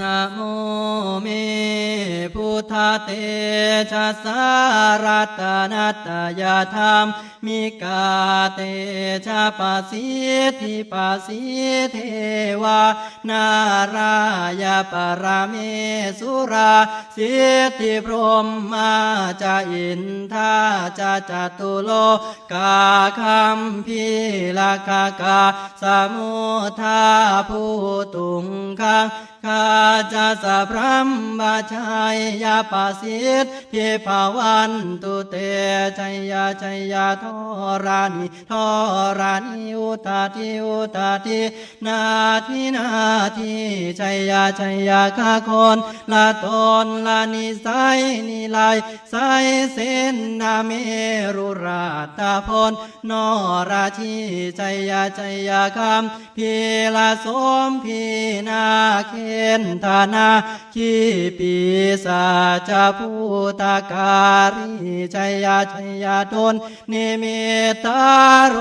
นะโมเมพุทธเตชะสารัตนัตยธรรมมิกาเตชะปะสิทธิปะสิเทวา นารายปรเมสุราสิทธิพรหมมาจะอินทาจะจตุโลกาคัมพีลากากาสมุทาผู้ตุงคังข้าจะสะพรัมบาชัยยาปาสิทธิภาวันตุเตชัยยาชัยยาทอรานิทรานิอุตาทิอุตาทินาทินาทิชัยยาชัยยาข้าคนละตนละนิสัยนิลายสายเส้นนาเมรุราตาพลนอราชีชัยยาชัยยาคำพีลาสมพีนาเคนธานาขีปีสาจาภูตาการิชัยยาชัยยาทนนิมิตาโร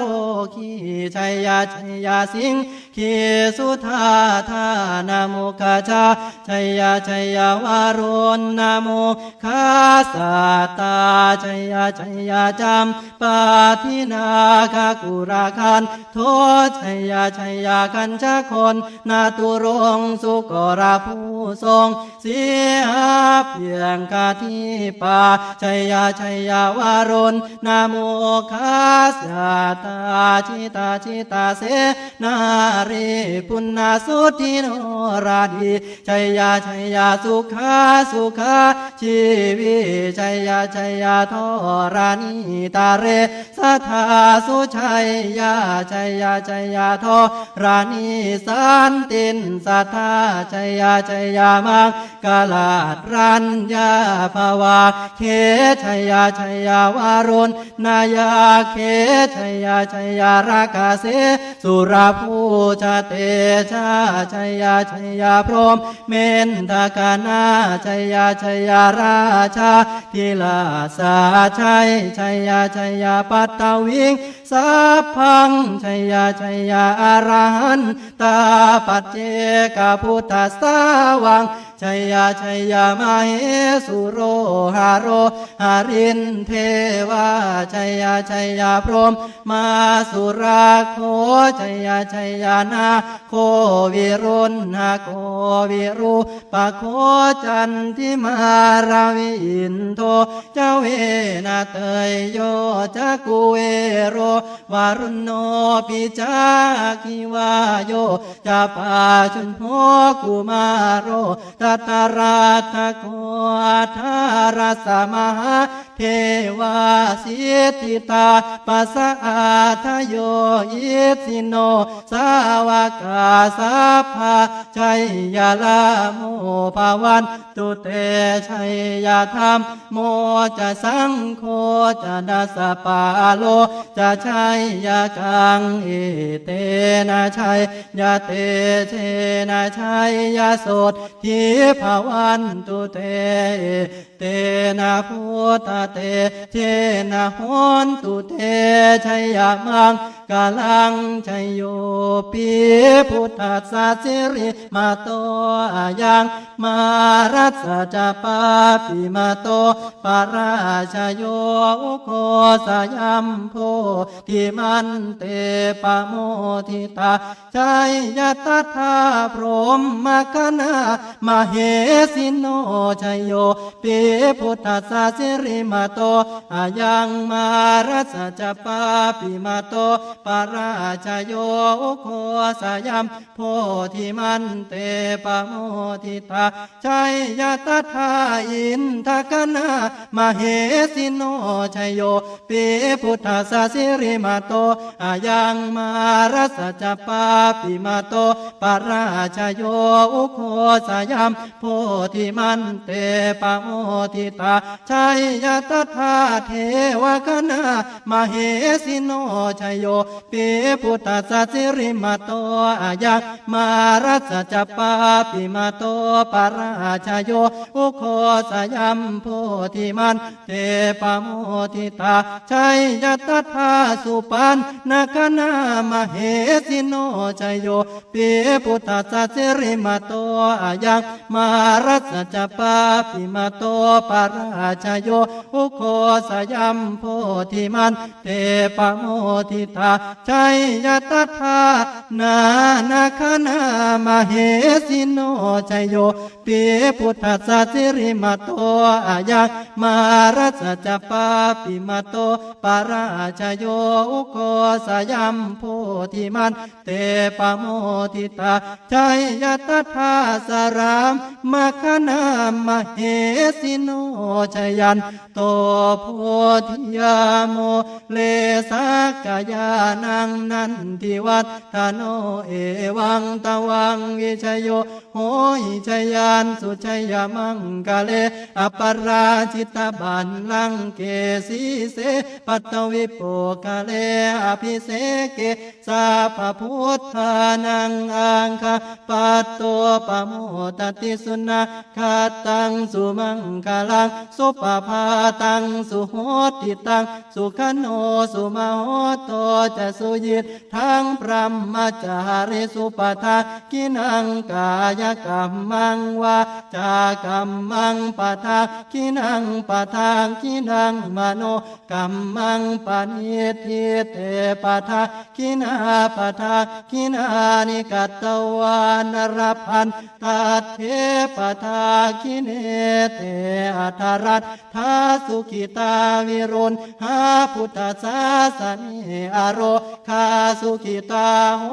คีชัยยาชัยยาสิงขีสุธาธา ชาชัยยาชัยยาวารุณนาโมคาสาตาชัยยาชัยยาจามปาทินาคากุราคันโทชัยยาชัยยาคันชะคนนาตุรงสุกราผู้ทรงเสียเพียงกาทีปาชัยยาชัยยาวารุณนาโมคาสาตาชิตาชิตาเสนารีปุณณสุทิโน ราดีชัยยาชัยยาสุขาสุขาชีวิชัยยาชัยยาทรานิตาเรสัทธาสุชัยยาชัยยาชัยยาทรานิสันตินสัทธาชัยยาชัยยามังกาลาดรัญญาภาวาเคชัยยาชัยยาวารุณนายาเคชัยยาชัยยาราคาเสสุราภูชาเตชาชัยยาชัยยาพรมเมนทากานาชัยยาชัยยาราชาทิลาสาชัยชัยยาชัยยาปัตตวิง สัพพังชัยยาชัยยาอารหันตาปัจเจกพุทธสาวังชัยยาชัยยามาเหสุโรหาโรหารินเทวาชัยยาชัยยาพรหมมาสุราโคชัยยาชัยยานาโควิรุณนาโควิรุปะโคจันทิมาราวิอินโทเจ้าเวนาเตยโยจักกุเวโรวารุณโนปิจาคิวาโยจะปาชุนโหกุมาโรตัตตาราทโกทารสมหาเทวาสิทธิตาปัสสะอาทโยอิสิโน สาวกาสัพพะชัยยาลาโมภาวันตุเตชัยยาธรรมโมจะสังโฆจะดัสะปาโลจะชยยากังเอเตนะชัยยาเตเชนะชัยยาสดทิภาวันตุเตเตนะพุทธเตเทนะหนตุเตชัยยามังกาลังชัยโยปีพุทธัสสะสิริมาโตอายังมารัสจะปาปิมาโตปาราชโยอุโคสยัมโพทิมันเตปโมทิตาชัยยตถาพรหมคณามาเหสินโนชัยโยปีพุทธัสสะสิริมาโตอายังมารัสจะปาปิมาโตปาราชโยโคสยัมโพธิมันเตปโมทิตาชัยยตถาอินทกนามาเหสิโนชัยโยปีพุทธัสสะสิริมาโตอายังมารัสจะปาปิมาโตปาราชโยโคสยัมโพธิมันเตปโมทิตาชัยยตถาเทวคณามเหสิโนชัยโยปีพุทธัสสะสิริมาโตอายังมารัสสจปาปิมาโตปราชโยอุโคสยัมโพธิมันเตปโมทิตาชัยยตถาสุปันนาคณามเหสิโนชัยโยปีพุทธัสสะสิริมาโตอายังมารัสจปาปิมาโตปาราชโยอุโคสยัมโพธิมันเตปโมทิตาชัยยตถานานาคณามเหสิโนชัยโยปีพุทธสสิริมาโตอายังมารัสจปาปิมาโตปาราชโยอุโคสยัมโพธิมันเตปโมทิตาชัยยตถาสรามมคณามเหสิโนชยันโตโพธิยาโมเลสากายานังนันทิวัฒโนเอวังตวังวิชยโยโหหิชยานสุชยมังกะเลอปราชิตบันลังเกสีเสปัตวิปโปกะเลอภิเสเกสาพพุทธานังอังคาปัตโตปโมตติสุนาคาตังสุมังคลังสุปภาตังสุโหติตังสุขโนสุมาโหโตจะสุยิตทั้งพระมจาริสุปทากินังกายกรรมังวาจากรรมังปทากินังปทากินังมโนกรรมังปณิทิเตปทากินาปทากินานิกัตตวานรพันตัดเทปทาคิเนเตอัทรัตทาสุขิตาวิรุณหาพุทธศาสนิอโรคาสุขิตาโห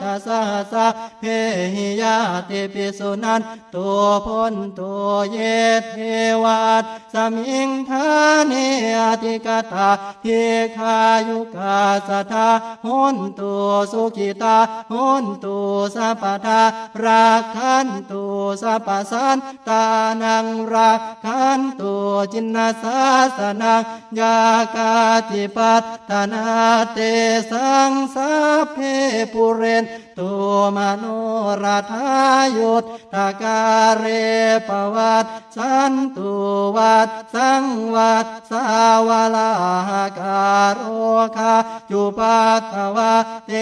ตสาสะเพหิยาเตปิสุนันตัวพ้นตัวเยเทวัตสมิงทาเนอติกตาเทคายุกาสทาโหนตัวสุขิตาโหนตัวสัพพทาราคันตัวสัพพสันตานังราคันตัวจินนาสาสนังยากาติปัตตนาเตสังสาเพปุเรนตัวมโนราทายุตตาการเรปวัตสันตุวัตสังวัตสาวลาการโรคาจุปัตตวะเต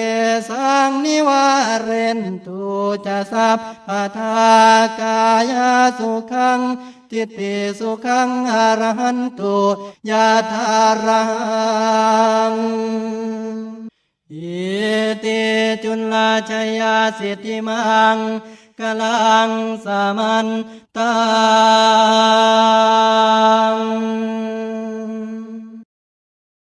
สังนิวาเรนตุจะสัพพทากายสุขัง ทิฏฐิสุขังอรหันตุยาธารังอิติจุลาชยาสิทธิมังกลังสามันตัง